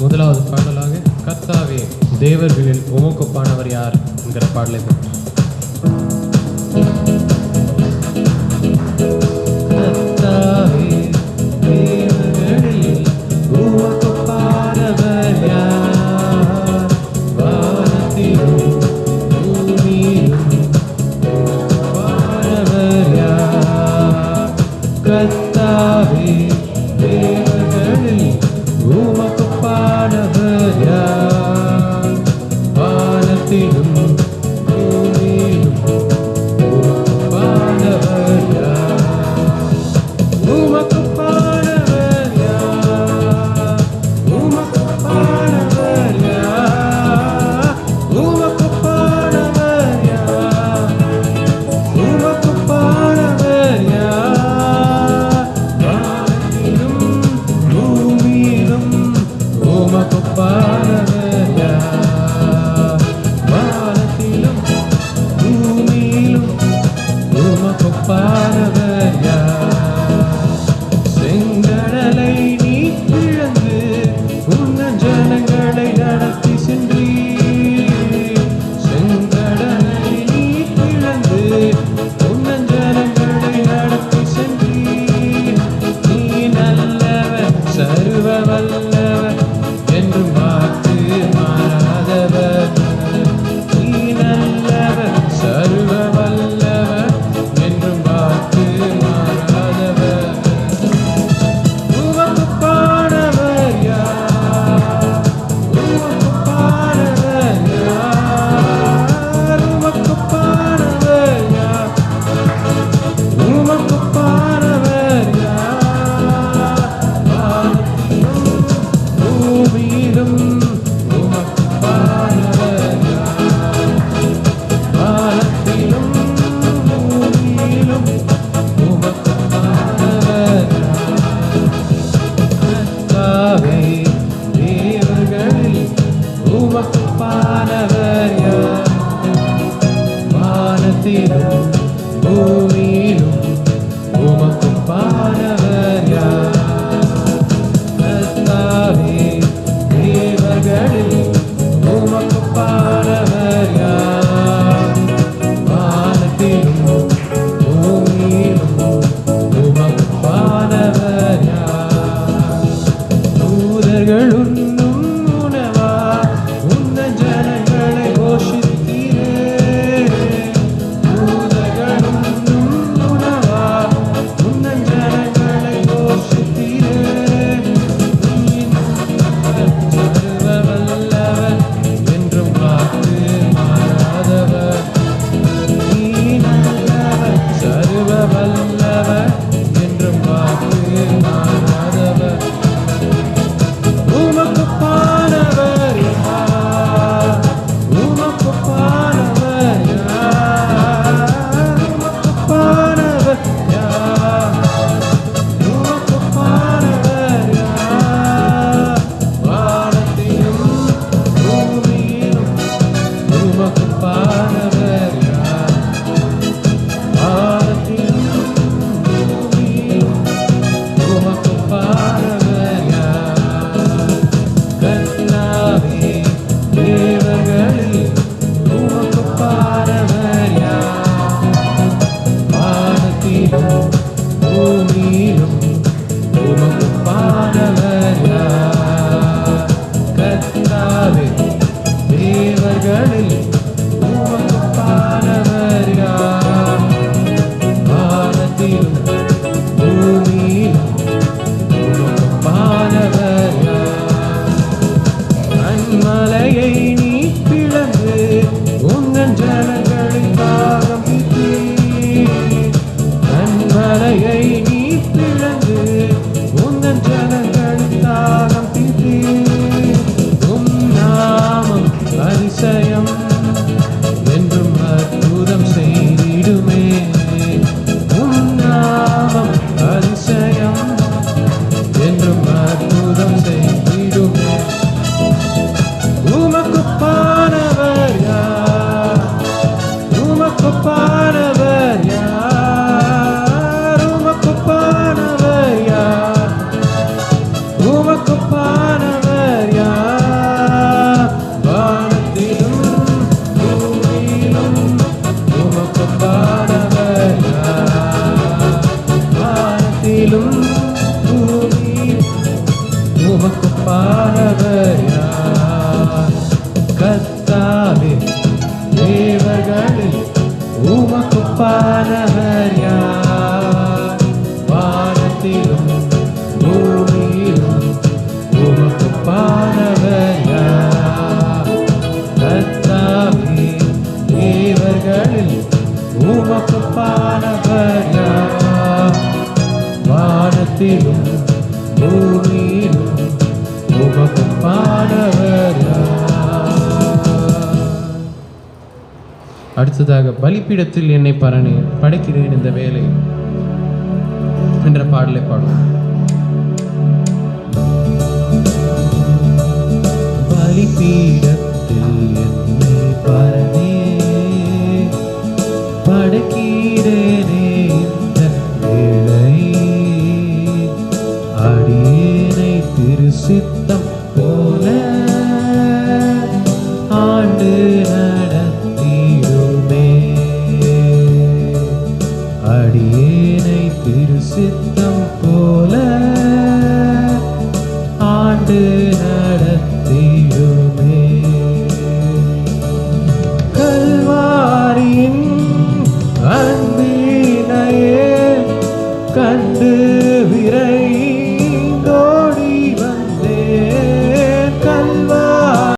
முதலாவது பாடலாக கர்த்தாவே தேவர்களில் உமக்கொப்பானவர் யார் என்கிற பாடலை பற்றி. το παραδελιά പാലവയ വാനത്തിലും ഭൂമിയിലും ഭൂമക്കും പാലവയ കർത്താവേ ദേവകളിൽ ഭൂമക്കും പാലവയ വാനത്തിലും ഭൂമിയിലും ഭൂമക്കും പാലവയ ദൂതകളുണ്ട് வல்லவர் என்றும் பார்த்து கத்தாவே தேவர்களில் உமக்குப்பானவர் யார்? வானத்திலும் பூமியிலும் உமக்குப்பானவர் யார்? கத்தாவே தேவர்களில் உமக்குப்பானவர் யார்? வானத்திலும் அடுத்ததாக பலிப்பீடத்தில் என்னை பரணி படைக்கிறேன் இந்த வேலை என்ற பாடலை பாடுவோம். பலிப்பீடத்தில் என்னை பரணி அடியேனை திருசித்தம் போல ஆண்டு நட